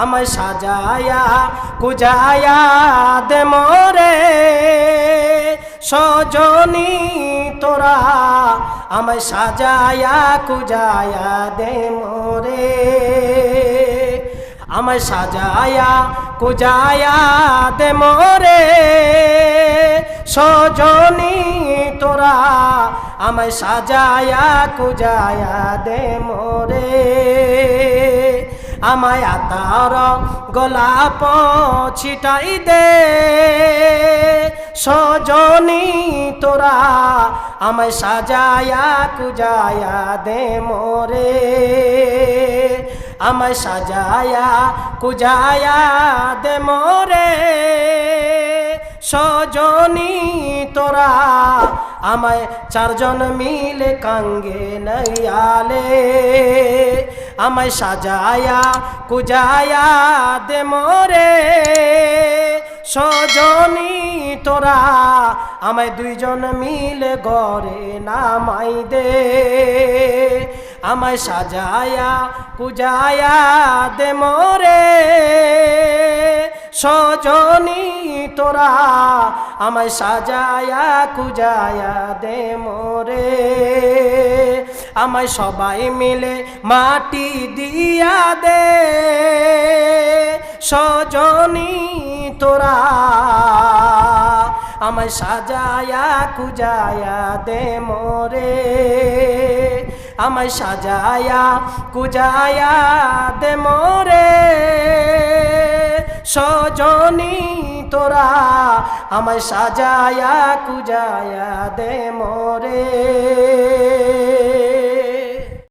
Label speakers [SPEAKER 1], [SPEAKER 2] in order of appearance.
[SPEAKER 1] আমায় সাজায়া, কুজায়া দে মোরে। সজনী তোরা আমায় সাজায়া, কুজায়া দে মোরে। আমায় সাজায়া, কুজায়া দে মোরে। সজনী তোরা আমায় সাজায়া, কুজায়া দে মোরে। আমায় আতার গোলাপ ছিটাই দে। সজনী তোরা আমায় সাজায়া কুজায়া দে মোরে। আমায় সাজায়া কুজায়া দে মোরে। সজনী তোরা আমায় চারজন মিলে কাঙ্গে নয়ালে। আমায় সাজায়া, কুজায়া দে মোরে। সজনী তোরা আমায় দুইজন মিলে গড়ে নামাই দে। আমায় সাজায়া, কুজায়া দে মোরে। সজনী তোরা আমায় সাজায়া, কুজায়া দে মোরে। আমায় সবাই মিলে মাটি দিয়া দে। সজনী তোরা আমায় সাজায়া কুজায়া দে মোরে। আমায় সাজায়া কুজায়া দে মোরে। সজনী তোরা আমায় সাজায়া কুজায়া দে মোরে।